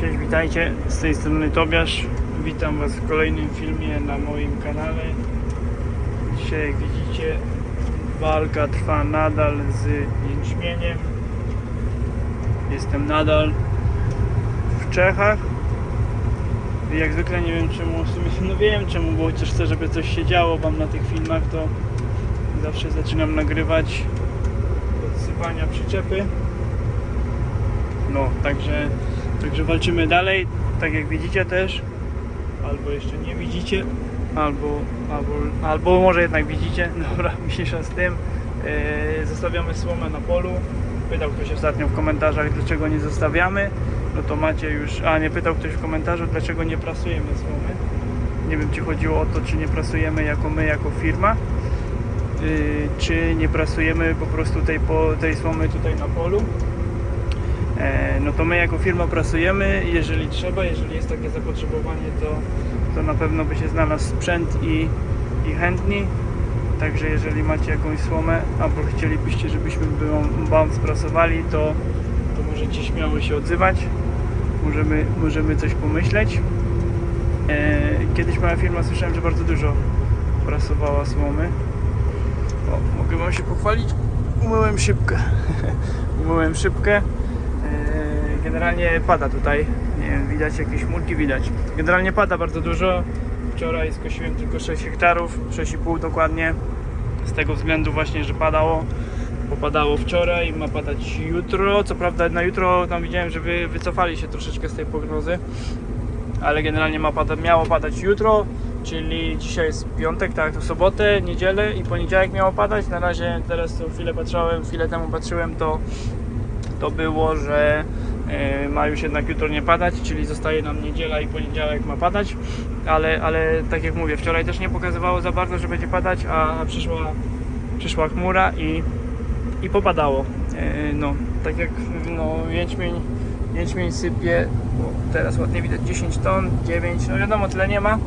Cześć, witajcie. Z tej strony Tobiasz. Witam Was w kolejnym filmie na moim kanale. Dzisiaj, jak widzicie, walka trwa nadal z jęczmieniem. Jestem nadal w Czechach. Jak zwykle nie wiem czemu, w sumie no wiem czemu, bo chociaż chcę, żeby coś się działo Wam na tych filmach, to zawsze zaczynam nagrywać odsypania przyczepy. No, także, także walczymy dalej, tak jak widzicie też, albo jeszcze nie widzicie, albo, albo, albo może jednak widzicie, dobra, mniejsza z tym. Yy, zostawiamy słomę na polu. Pytał ktoś ostatnio w komentarzach, dlaczego nie zostawiamy. No to macie już, a nie pytał ktoś w komentarzu, dlaczego nie prasujemy słomy. Nie wiem, czy chodziło o to, czy nie prasujemy jako my, jako firma, yy, czy nie prasujemy po prostu tej, po, tej słomy tutaj na polu. E, no to my jako firma pracujemy, jeżeli trzeba, jeżeli jest takie zapotrzebowanie, to, to na pewno by się znalazł sprzęt i, i chętni. Także jeżeli macie jakąś słomę, albo chcielibyście, żebyśmy Wam sprasowali, to, to możecie śmiało się odzywać. Możemy, możemy coś pomyśleć. E, kiedyś moja firma słyszałem, że bardzo dużo prasowała słomy. O, mogę Wam się pochwalić? Umyłem szybkę. Umyłem szybkę. Generalnie pada tutaj. Nie wiem, widać jakieś murki, widać. Generalnie pada bardzo dużo. Wczoraj skosiłem tylko 6 hektarów, 6,5 dokładnie. Z tego względu właśnie, że padało. Popadało wczoraj, ma padać jutro. Co prawda na jutro tam widziałem, że wy wycofali się troszeczkę z tej prognozy. Ale generalnie ma pada, miało padać jutro, czyli dzisiaj jest piątek, tak, to sobotę, niedzielę i poniedziałek miało padać. Na razie teraz to chwilę patrzyłem, chwilę temu patrzyłem, to to było, że ma już jednak jutro nie padać, czyli zostaje nam niedziela i poniedziałek ma padać, ale, ale tak jak mówię, wczoraj też nie pokazywało za bardzo, że będzie padać, a przyszła, przyszła chmura i, i popadało. E, No, tak jak no, jęczmień, jęczmień sypie, teraz ładnie widać 10 ton, 9, no wiadomo tyle nie ma,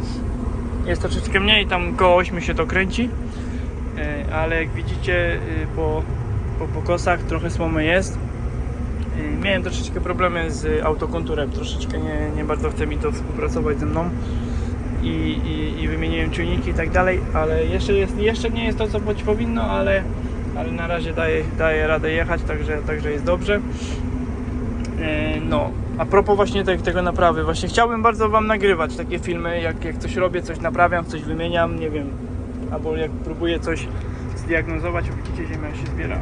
jest troszeczkę mniej, tam koło 8 się to kręci, E, ale jak widzicie y, po, po pokosach trochę słomy jest. Y, Miałem troszeczkę problemy z autokonturem, troszeczkę nie, nie bardzo chce mi to współpracować ze mną i, i, i wymieniłem i tak dalej, ale jeszcze, jest, jeszcze nie jest to co być powinno, ale, ale na razie daje, daje radę jechać, także, także jest dobrze. E, No, a propos właśnie te, tego naprawy, właśnie chciałbym bardzo Wam nagrywać takie filmy, jak, jak coś robię, coś naprawiam, coś wymieniam, nie wiem, albo jak próbuję coś zdiagnozować, widzicie, ziemia się zbiera.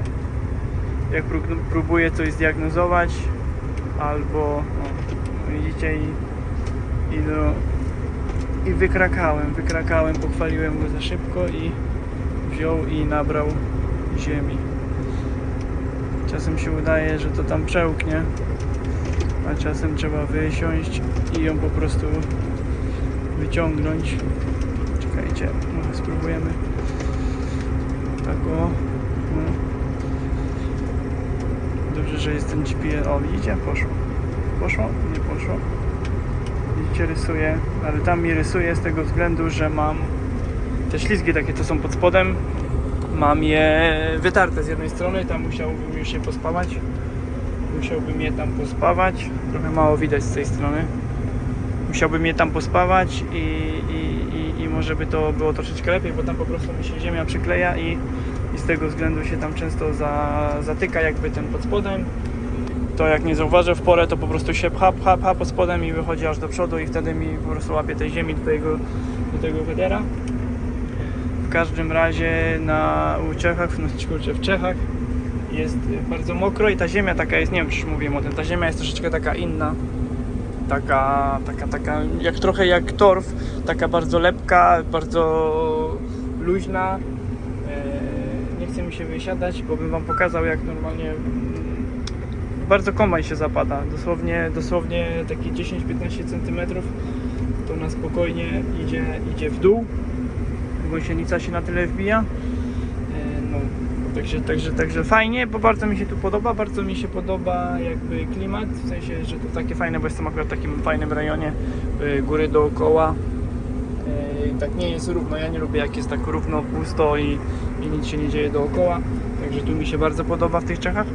Jak prób- próbuję coś zdiagnozować, albo o, widzicie i, i, no, i wykrakałem, wykrakałem, pochwaliłem go za szybko i wziął i nabrał ziemi. Czasem się udaje, że to tam przełknie, a czasem trzeba wysiąść i ją po prostu wyciągnąć. Czekajcie, może spróbujemy. Tak o. No. Dobrze, że jest ten GPS. O, widzicie? Poszło. Poszło? Nie poszło. Widzicie, rysuje, ale tam mi rysuje z tego względu, że mam te ślizgi takie, co są pod spodem. Mam je wytarte z jednej strony, tam musiałbym już się pospawać. Musiałbym je tam pospawać. Trochę mało widać z tej strony. Musiałbym je tam pospawać i, i, i, i może by to było troszeczkę lepiej, bo tam po prostu mi się ziemia przykleja i, tego względu się tam często za, zatyka jakby ten pod spodem. To jak nie zauważę w porę, to po prostu się pcha, pcha, pcha pod spodem i wychodzi aż do przodu i wtedy mi po prostu łapie tej ziemi do tego, do tego headera. W każdym razie na u Czechach, no kurczę, w Czechach jest bardzo mokro i ta ziemia taka jest, nie wiem czy mówiłem o tym, ta ziemia jest troszeczkę taka inna. Taka, taka, taka, jak trochę jak torf, taka bardzo lepka, bardzo luźna. Chce mi się wysiadać, bo bym wam pokazał jak normalnie mm, bardzo kombajn się zapada. Dosłownie, dosłownie takie 10-15 cm to na spokojnie idzie, idzie w dół. Gąsienica się na tyle wbija. E, No, także, także, także fajnie, bo bardzo mi się tu podoba, bardzo mi się podoba jakby klimat, w sensie, że to takie fajne, bo jestem akurat w takim fajnym rejonie, y, góry dookoła. Tak nie jest równo, ja nie lubię jak jest tak równo, pusto i, i nic się nie dzieje dookoła, także tu mi się bardzo podoba w tych Czechach.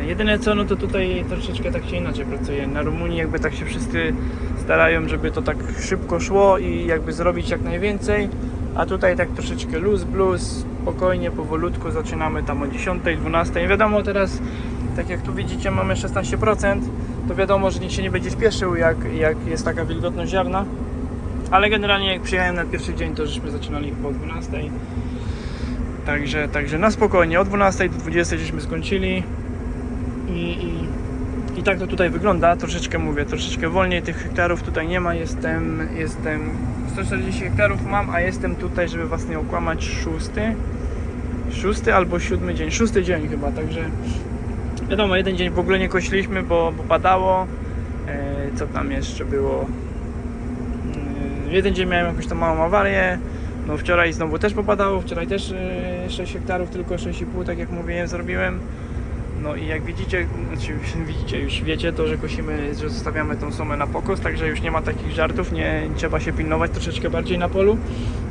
E, Jedyne co, no to tutaj troszeczkę tak się inaczej pracuje. Na Rumunii jakby tak się wszyscy starają, żeby to tak szybko szło i jakby zrobić jak najwięcej, a tutaj tak troszeczkę luz, blues, spokojnie, powolutku zaczynamy tam o 10, 12. Wiadomo teraz, tak jak tu widzicie mamy 16%, to wiadomo, że nikt się nie będzie spieszył jak, jak jest taka wilgotność ziarna. Ale generalnie jak przyjechałem na pierwszy dzień, to żeśmy zaczynali po 12. Także, także na spokojnie, od 12 do 20 żeśmy skończyli i, i, i tak to tutaj wygląda. Troszeczkę mówię, troszeczkę wolniej tych hektarów tutaj nie ma. Jestem, jestem 140 hektarów mam, a jestem tutaj, żeby was nie okłamać, szósty, szósty albo siódmy dzień, szósty dzień chyba, także wiadomo, jeden dzień w ogóle nie kośliśmy, bo, bo padało. E, co tam jeszcze było? Jeden dzień miałem jakąś tam małą awarię. No wczoraj znowu też popadało, wczoraj też e, 6 hektarów, tylko 6,5 tak jak mówiłem zrobiłem. No i jak widzicie, znaczy widzicie, już wiecie to, że kosimy, że zostawiamy tą sumę na pokos, także już nie ma takich żartów, nie trzeba się pilnować troszeczkę bardziej na polu.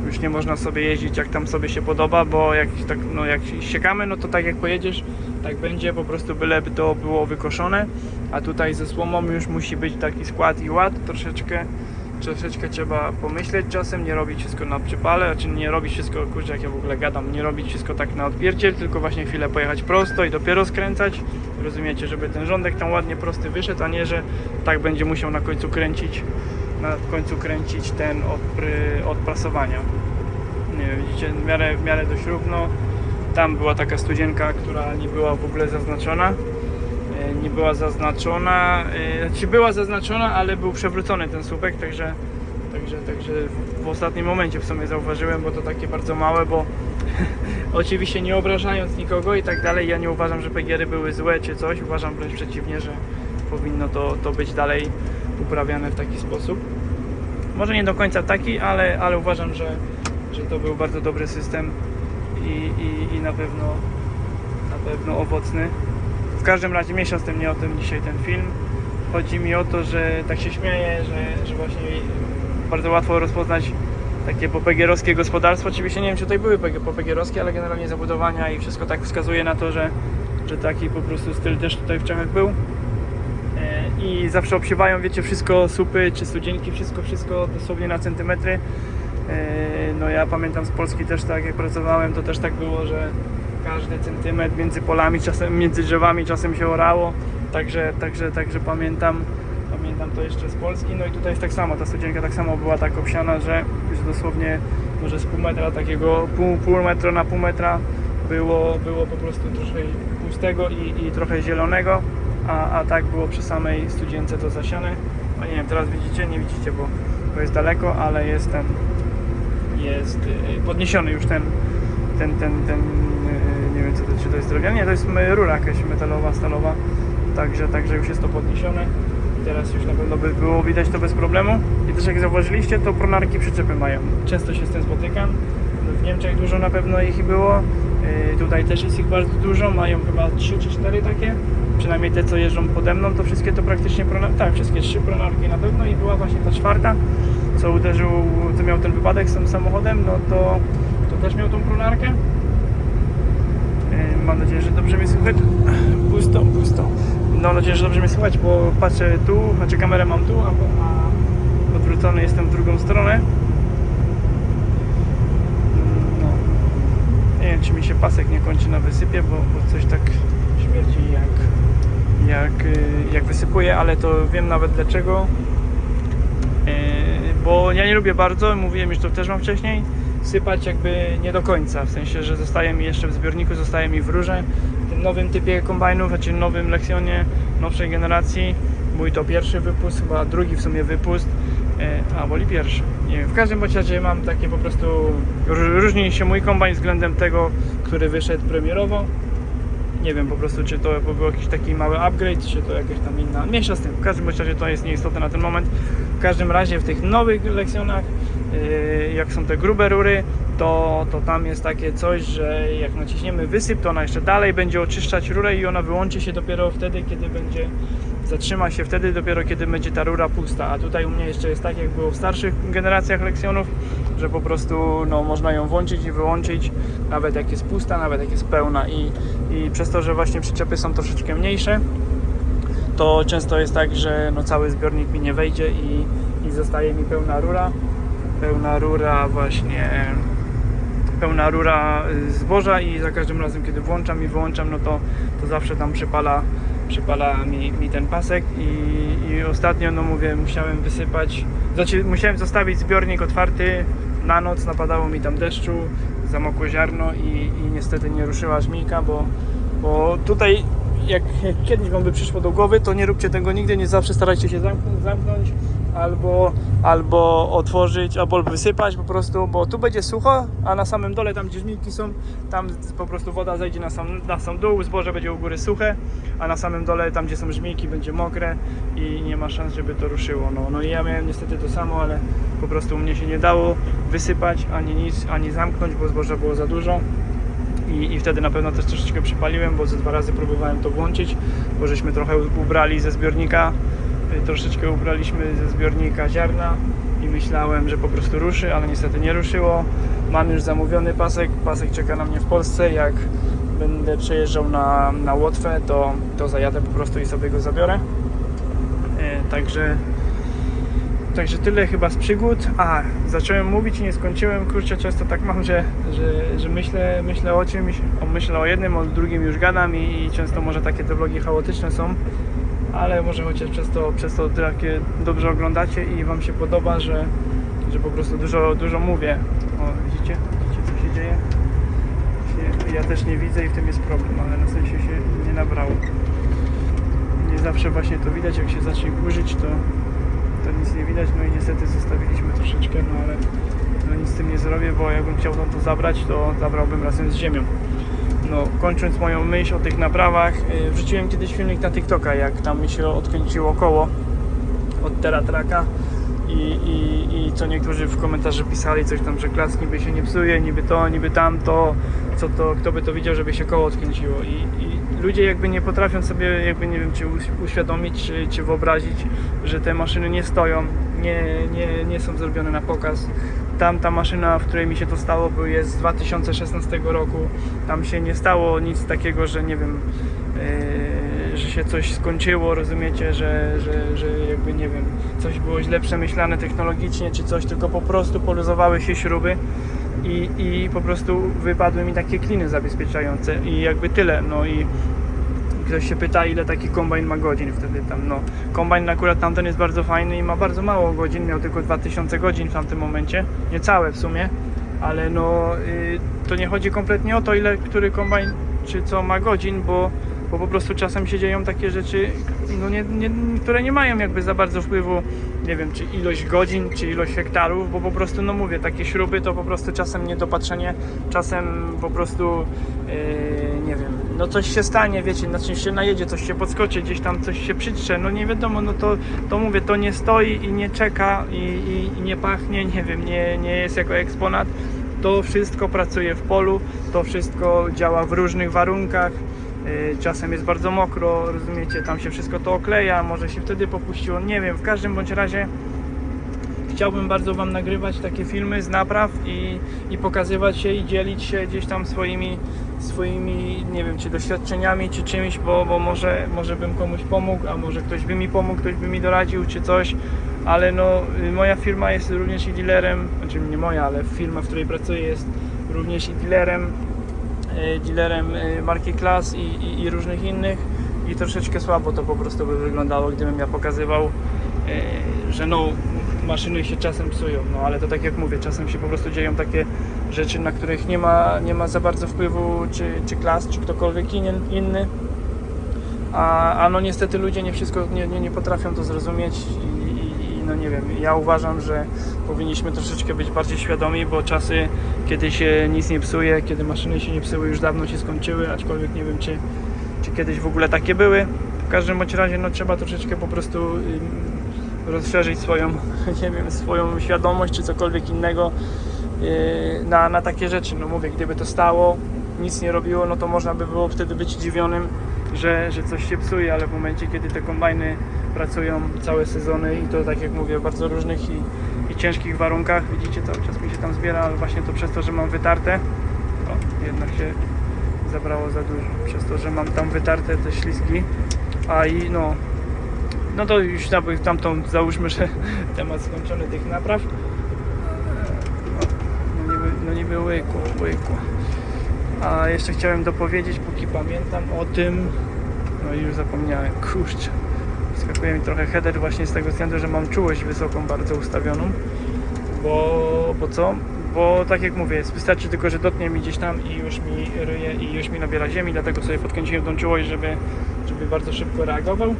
Już nie można sobie jeździć jak tam sobie się podoba, bo jak, tak, no, jak siekamy, no to tak jak pojedziesz, tak będzie, po prostu byleby to było wykoszone, a tutaj ze słomą już musi być taki skład i ład, troszeczkę troszeczkę trzeba pomyśleć czasem, nie robić wszystko na przypale, znaczy nie robić wszystko, kurczę jak ja w ogóle gadam, nie robić wszystko tak na odpierdziel, tylko właśnie chwilę pojechać prosto i dopiero skręcać, rozumiecie, żeby ten rządek tam ładnie prosty wyszedł, a nie, że tak będzie musiał na końcu kręcić, na końcu kręcić ten od, pry- od prasowania. Nie wiem, widzicie, w miarę, w miarę dość równo. Tam była taka studzienka, która nie była w ogóle zaznaczona. Nie była zaznaczona, e, znaczy była zaznaczona, ale był przewrócony ten słupek, także, także, także w ostatnim momencie w sumie zauważyłem, bo to takie bardzo małe, bo oczywiście nie obrażając nikogo i tak dalej, ja nie uważam, że PGR-y były złe czy coś, uważam wręcz przeciwnie, że powinno to, to być dalej uprawiane w taki sposób. Może nie do końca taki, ale, ale uważam, że, że to był bardzo dobry system i, i, i na pewno na pewno owocny. W każdym razie miesiąc tym nie o tym dzisiaj ten film. Chodzi mi o to, że tak się śmieję, że, że właśnie bardzo łatwo rozpoznać takie popegierowskie gospodarstwo. Oczywiście nie wiem, czy tutaj były popegierowskie, ale generalnie zabudowania i wszystko tak wskazuje na to, że, że taki po prostu styl też tutaj w Czechach był. E, I zawsze obsiewają, wiecie, wszystko, supy czy studzienki, wszystko, wszystko dosłownie na centymetry. E, No ja pamiętam z Polski też tak, jak pracowałem, to też tak było, że każdy centymetr między polami, czasem między drzewami czasem się orało. Także, także, także pamiętam, pamiętam to jeszcze z Polski. No i tutaj jest tak samo, ta studzienka tak samo była tak obsiana, że już dosłownie może z pół metra takiego, pół, pół metra na pół metra było, było po prostu trochę pustego i, i trochę zielonego, a, a tak było przy samej studzience to zasiane. No nie wiem, teraz widzicie, nie widzicie, bo to jest daleko, ale jest ten, jest y, podniesiony już ten, ten, ten, ten, to, czy to jest drewniana, nie, to jest rura jakaś metalowa, stalowa, także, także już jest to podniesione. Teraz już na pewno by było widać to bez problemu. I też jak zauważyliście, to pronarki przyczepy mają, często się z tym spotykam, w Niemczech dużo na pewno ich było, y, tutaj też jest ich bardzo dużo, mają chyba 3 czy 4 takie, przynajmniej te co jeżdżą pode mną, to wszystkie to praktycznie pronarki, tak, wszystkie trzy pronarki na pewno. I była właśnie ta czwarta, co uderzył, co miał ten wypadek z tym samochodem, no to, to też miał tą pronarkę. Mam nadzieję, że dobrze mnie słychać. Pusto, pusto. Mam nadzieję, że dobrze mnie słychać, bo patrzę tu, znaczy kamerę mam tu, a, odwrócony jestem w drugą stronę. Mm, No. Nie wiem, czy mi się pasek nie kończy na wysypie, bo, bo coś tak śmierdzi jak, jak, y, jak wysypuje, ale to wiem nawet dlaczego. Yy, bo ja nie lubię bardzo, mówiłem już to też mam wcześniej, sypać jakby nie do końca, w sensie, że zostaje mi jeszcze w zbiorniku, zostaje mi w rurze, w tym nowym typie kombajnów, znaczy nowym Lexionie, nowszej generacji, mój to pierwszy wypust, chyba drugi w sumie wypust, yy, a woli pierwszy, nie wiem, w każdym bądź razie mam takie po prostu, ró- różni się mój kombajn względem tego, który wyszedł premierowo, nie wiem po prostu, czy to był jakiś taki mały upgrade, czy to jakaś tam inna. Mniejsza z tym. W każdym razie to jest nieistotne na ten moment. W każdym razie w tych nowych lekcjonach, jak są te grube rury, to, to tam jest takie coś, że jak naciśniemy wysyp, to ona jeszcze dalej będzie oczyszczać rurę i ona wyłączy się dopiero wtedy, kiedy będzie zatrzyma się wtedy dopiero kiedy będzie ta rura pusta, a tutaj u mnie jeszcze jest tak jak było w starszych generacjach lekcjonów, że po prostu no, można ją włączyć i wyłączyć nawet jak jest pusta, nawet jak jest pełna. I, i przez to, że właśnie przyczepy są troszeczkę mniejsze, to często jest tak, że no, cały zbiornik mi nie wejdzie i, i zostaje mi pełna rura, pełna rura właśnie pełna rura y, zboża i za każdym razem kiedy włączam i wyłączam, no to, to zawsze tam przypala, przypala mi, mi ten pasek. I, i ostatnio no mówię, musiałem wysypać, znaczy musiałem zostawić zbiornik otwarty na noc, napadało mi tam deszczu, zamokło ziarno i, i niestety nie ruszyła żmijka, bo, bo tutaj jak, jak kiedyś wam by przyszło do głowy, to nie róbcie tego nigdy, nie zawsze starajcie się zamknąć, zamknąć albo, albo otworzyć, albo wysypać po prostu, bo tu będzie sucho, a na samym dole, tam gdzie żmijki są, tam po prostu woda zejdzie na sam, na sam dół, zboże będzie u góry suche, a na samym dole, tam gdzie są żmijki, będzie mokre i nie ma szans, żeby to ruszyło. No, no i ja miałem niestety to samo, ale po prostu u mnie się nie dało wysypać ani nic, ani zamknąć, bo zboża było za dużo. I, I wtedy na pewno też troszeczkę przypaliłem, bo ze dwa razy próbowałem to włączyć, bo żeśmy trochę ubrali ze zbiornika, troszeczkę ubraliśmy ze zbiornika ziarna i myślałem, że po prostu ruszy, ale niestety nie ruszyło. Mam już zamówiony pasek, pasek czeka na mnie w Polsce, jak będę przejeżdżał na, na Łotwę, to, to zajadę po prostu i sobie go zabiorę. Y, Także Także tyle chyba z przygód. A, zacząłem mówić i nie skończyłem. Kurczę, często tak mam, że, że, że myślę, myślę o czymś, myślę o jednym, o drugim już gadam i, i często może takie te vlogi chaotyczne są, ale może chociaż przez to, przez to takie dobrze oglądacie i Wam się podoba, że, że po prostu dużo, dużo mówię. O, widzicie? Widzicie co się dzieje? Ja też nie widzę i w tym jest problem, ale na sensie się nie nabrało. Nie zawsze właśnie to widać, jak się zacznie kurzyć, to to nic nie widać, no i niestety zostawiliśmy troszeczkę, no ale no nic z tym nie zrobię, bo jakbym chciał tam to zabrać, to zabrałbym razem z ziemią. No, kończąc moją myśl o tych naprawach, yy, wrzuciłem kiedyś filmik na TikToka, jak tam mi się odkręciło koło od teratraka i, i, i co niektórzy w komentarzu pisali coś tam, że klask niby się nie psuje, niby to, niby tamto, co to, kto by to widział, żeby się koło odkręciło i, i ludzie jakby nie potrafią sobie, jakby nie wiem, czy uś- uświadomić, czy, czy wyobrazić, że te maszyny nie stoją, nie, nie, nie są zrobione na pokaz. Tam ta maszyna, w której mi się to stało, jest z 2016 roku. Tam się nie stało nic takiego, że nie wiem, yy, że się coś skończyło, rozumiecie, że, że, że jakby nie wiem, coś było źle przemyślane technologicznie, czy coś, tylko po prostu poluzowały się śruby i, i po prostu wypadły mi takie kliny zabezpieczające i jakby tyle, no i ktoś się pyta ile taki kombajn ma godzin wtedy tam, no kombajn akurat tamten jest bardzo fajny i ma bardzo mało godzin, miał tylko 2000 godzin w tamtym momencie, niecałe w sumie, ale no y, to nie chodzi kompletnie o to ile który kombajn czy co ma godzin, bo, bo po prostu czasem się dzieją takie rzeczy, no nie, nie, które nie mają jakby za bardzo wpływu, nie wiem, czy ilość godzin, czy ilość hektarów, bo po prostu, no mówię, takie śruby to po prostu czasem niedopatrzenie, czasem po prostu, yy, nie wiem, no coś się stanie, wiecie, na czymś się najedzie, coś się podskoczy, gdzieś tam coś się przytrze, no nie wiadomo, no to, to mówię, to nie stoi i nie czeka i, i, i nie pachnie, nie wiem, nie, nie jest jako eksponat, to wszystko pracuje w polu, to wszystko działa w różnych warunkach. Yy, Czasem jest bardzo mokro, rozumiecie, tam się wszystko to okleja, może się wtedy popuściło, nie wiem, w każdym bądź razie chciałbym bardzo Wam nagrywać takie filmy z napraw i, i pokazywać się i dzielić się gdzieś tam swoimi, swoimi nie wiem, czy doświadczeniami, czy czymś, bo, bo może, może bym komuś pomógł, a może ktoś by mi pomógł, ktoś by mi doradził, czy coś, ale no y, moja firma jest również i dealerem, znaczy nie moja, ale firma, w której pracuję jest również i dealerem, y, dealerem y, marki Class i, i, i różnych innych. I troszeczkę słabo to po prostu by wyglądało, gdybym ja pokazywał, że no maszyny się czasem psują, no ale to tak jak mówię, czasem się po prostu dzieją takie rzeczy, na których nie ma, nie ma za bardzo wpływu czy, czy klas, czy ktokolwiek inny. A, a no niestety ludzie nie wszystko, nie, nie, nie potrafią to zrozumieć i, i, i no nie wiem, ja uważam, że powinniśmy troszeczkę być bardziej świadomi, bo czasy, kiedy się nic nie psuje, kiedy maszyny się nie psuły, już dawno się skończyły, aczkolwiek nie wiem, czy, czy kiedyś w ogóle takie były. W każdym bądź razie no trzeba troszeczkę po prostu rozszerzyć swoją, nie wiem, swoją świadomość czy cokolwiek innego yy, na, na takie rzeczy. No mówię, gdyby to stało, nic nie robiło, no to można by było wtedy być zdziwionym, że, że coś się psuje, ale w momencie, kiedy te kombajny pracują całe sezony i to tak jak mówię, w bardzo różnych i, i ciężkich warunkach, widzicie, cały czas mi się tam zbiera, ale właśnie to przez to, że mam wytarte, o, jednak się zabrało za dużo, przez to, że mam tam wytarte te ślizgi, a i no, no to już tam, tamtą załóżmy, że temat skończony tych napraw. No niby, no niby łyku, łyku. A jeszcze chciałem dopowiedzieć, póki pamiętam o tym, no i już zapomniałem, kurczę. Skakuje mi trochę header właśnie z tego względu, że mam czułość wysoką bardzo ustawioną. Bo, bo co? Bo tak jak mówię, wystarczy tylko, że dotknie mi gdzieś tam i już mi ryje i już mi nabiera ziemi, dlatego sobie podkręciłem tą czułość, żeby, żeby bardzo szybko reagował.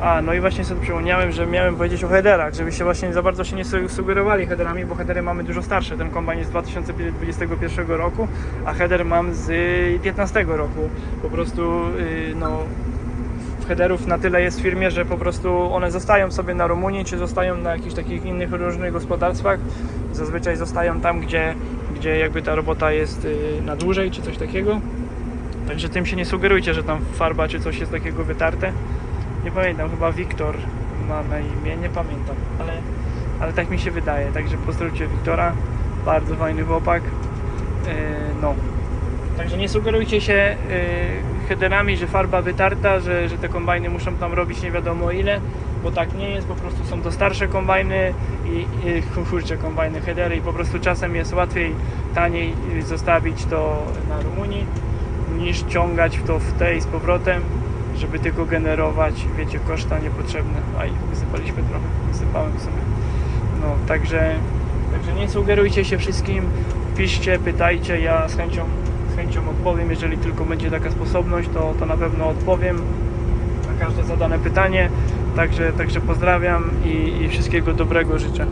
A, no i właśnie sobie przypomniałem, że miałem powiedzieć o headerach, żebyście właśnie za bardzo się nie su- sugerowali headerami, bo headery mamy dużo starsze. Ten kombajn jest z 2021 roku, a header mam z 2015 roku. Po prostu, yy, no, headerów na tyle jest w firmie, że po prostu one zostają sobie na Rumunii, czy zostają na jakichś takich innych różnych gospodarstwach. Zazwyczaj zostają tam, gdzie, gdzie jakby ta robota jest yy, na dłużej, czy coś takiego. Także tym się nie sugerujcie, że tam farba czy coś jest takiego wytarte. Nie pamiętam, chyba Wiktor ma na imię, nie pamiętam, ale, ale tak mi się wydaje. Także pozdrówcie Wiktora, bardzo fajny chłopak. Yy, no. Także nie sugerujcie się yy, headerami, że farba wytarta, że, że te kombajny muszą tam robić nie wiadomo ile, bo tak nie jest, po prostu są to starsze kombajny i, i kurczę, kombajny, headery i po prostu czasem jest łatwiej, taniej zostawić to na Rumunii niż ciągać to w tej z powrotem, żeby tylko generować, wiecie, koszta niepotrzebne. Aj, wysypaliśmy trochę, wysypałem sobie. No, także, także nie sugerujcie się wszystkim, piszcie, pytajcie, ja z chęcią, z chęcią odpowiem, jeżeli tylko będzie taka sposobność, to, to na pewno odpowiem na każde zadane pytanie. Także, także pozdrawiam i, i wszystkiego dobrego życzę.